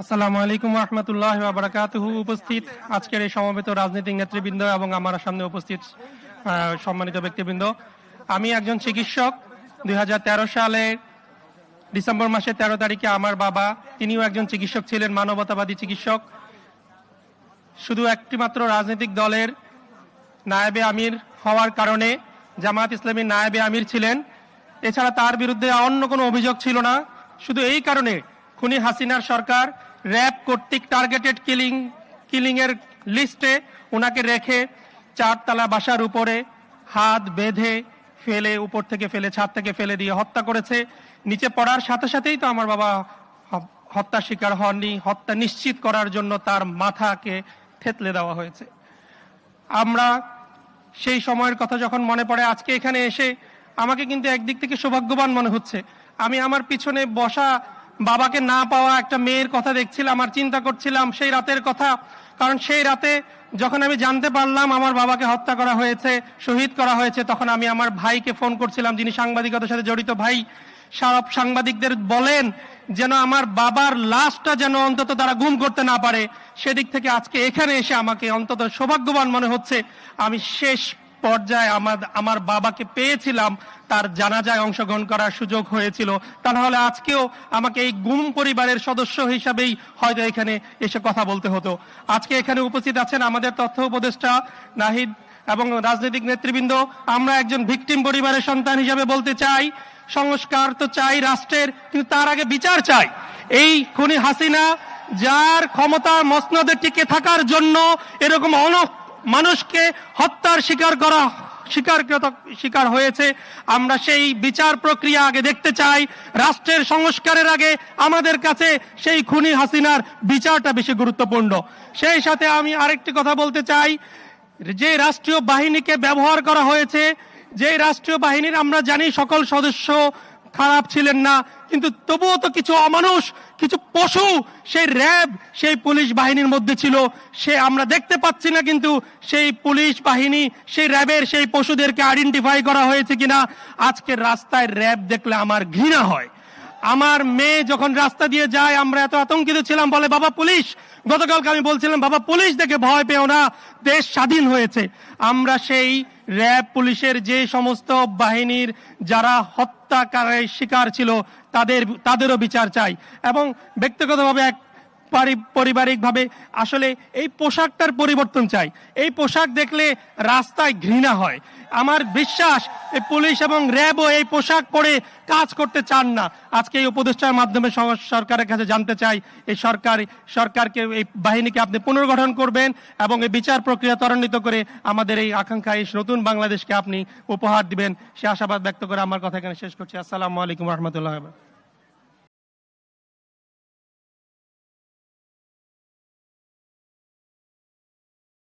আসসালামু আলাইকুম রহমতুল্লাহ বারাকাতুহু। উপস্থিত আজকের এই সমবেত রাজনৈতিক নেতৃবৃন্দ এবং আমার সামনে উপস্থিত সম্মানিত ব্যক্তিবৃন্দ। আমি একজন চিকিৎসক। দুই সালে ডিসেম্বর মাসের তেরো তারিখে আমার বাবা, তিনিও একজন চিকিৎসক ছিলেন, মানবতাবাদী চিকিৎসক। শুধু একটিমাত্র রাজনৈতিক দলের নায়েবে আমির হওয়ার কারণে জামাত ইসলামীর নায়েবে আমির ছিলেন। এছাড়া তার বিরুদ্ধে অন্য কোনো অভিযোগ ছিল না। শুধু এই কারণে খুনি হাসিনার সরকার র্যাব কর্তৃক টার্গেটেড কিলিং কিলিং এর লিস্টে ওনাকে রেখে চারতলা বাসার উপরে হাত বেঁধে ফেলে, উপর থেকে ফেলে, ছাদ থেকে ফেলে দিয়ে হত্যা করেছে। নিচে পড়ার সাথে সাথেই তো আমার বাবা হত্যা শিকার হননি, হত্যা নিশ্চিত করার জন্য তার মাথাকে থেতলে দেওয়া হয়েছে। আমরা সেই সময়ের কথা যখন মনে পড়ে, আজকে এখানে এসে আমাকে কিন্তু একদিক থেকে সৌভাগ্যবান মনে হচ্ছে। আমি আমার পিছনে বসা বাবাকে না পাওয়া একটা মেয়ের কথা দেখছিলাম আর চিন্তা করছিলাম সেই রাতের কথা। কারণ সেই রাতে যখন আমি জানতে পারলাম আমার বাবাকে হত্যা করা হয়েছে, শহীদ করা হয়েছে, তখন আমি আমার ভাইকে ফোন করছিলাম, যিনি সাংবাদিকতার সাথে জড়িত ভাই। সব সাংবাদিকদের বলেন যেন আমার বাবার লাশটা যেন অন্তত তারা গুম করতে না পারে। সেদিক থেকে আজকে এখানে এসে আমাকে অন্তত সৌভাগ্যবান মনে হচ্ছে। আমি শেষ পর্যায়ে আমার আমার বাবাকে পেয়েছিলাম, তার জানাজায় অংশগ্রহণ করার সুযোগ হয়েছিল। তা নাহলে আজকেও আমাকে এই গুম পরিবারের সদস্য হিসাবেই হয়তো এখানে এসে কথা বলতে হতো। আজকে এখানে উপস্থিত আছেন আমাদের তথ্য উপদেষ্টা নাহিদ এবং রাজনৈতিক নেতৃবৃন্দ। আমরা একজন ভিকটিম পরিবারের সন্তান হিসাবে বলতে চাই, সংস্কার তো চাই রাষ্ট্রের, কিন্তু তার আগে বিচার চাই। এই খুনি হাসিনা, যার ক্ষমতা মসনদে টিকে থাকার জন্য এরকম অন মানুষকে হত্যার শিকার করা শিকার শিকার হয়েছে। আমরা সেই বিচার প্রক্রিয়া আগে দেখতে চাই। রাষ্ট্রের সংস্কারের আগে আমাদের কাছে সেই খুনি হাসিনার বিচারটা বেশি গুরুত্বপূর্ণ। সেই সাথে আমি আরেকটি কথা বলতে চাই। যে রাষ্ট্রীয় বাহিনীকে ব্যবহার করা হয়েছে, যে রাষ্ট্রীয় বাহিনীর আমরা জানি সকল সদস্য খারাপ ছিলেন না, কিন্তু তবুও তো কিছু অমানুষ, কিছু পশু, সেই র্যাব, সেই পুলিশ বাহিনীর মধ্যে ছিল। সে আমরা দেখতে পাচ্ছি না, কিন্তু সেই পুলিশ বাহিনী, সেই র্যাবের, সেই পশুদেরকে আইডেন্টিফাই করা হয়েছে কিনা। আজকে রাস্তায় র্যাব দেখলে আমার ঘৃণা হয়। আমার মেয়ে যখন রাস্তা দিয়ে যায়, আমরা এত আতঙ্কিত ছিলাম। বলে, বাবা, পুলিশ! গতকালকে আমি বলছিলাম, বাবা, পুলিশ দেখে ভয় পেও না, দেশ স্বাধীন হয়েছে। আমরা সেই র্যাব পুলিশের যে সমস্ত বাহিনীর যারা হত্যাকারের শিকার ছিল, তাদের, তাদেরও বিচার চাই। এবং ব্যক্তিগতভাবে এক পারিবারিকভাবে আসলে এই পোশাকটার পরিবর্তন চাই। এই পোশাক দেখলে রাস্তায় ঘৃণা হয়। আমার বিশ্বাস, এই পুলিশ এবং র্যাবও এই পোশাক পরে কাজ করতে চান না। আজকে এই উপদেষ্টার মাধ্যমে সরকারের কাছে জানতে চাই, এই সরকার, সরকারকে এই বাহিনীকে আপনি পুনর্গঠন করবেন এবং এই বিচার প্রক্রিয়া ত্বরান্বিত করে আমাদের এই আকাঙ্ক্ষা এই নতুন বাংলাদেশকে আপনি উপহার দিবেন। সে আশাবাদ ব্যক্ত করে আমার কথা এখানে শেষ করছি। আসসালামু আলাইকুম রহমতুল্লাহ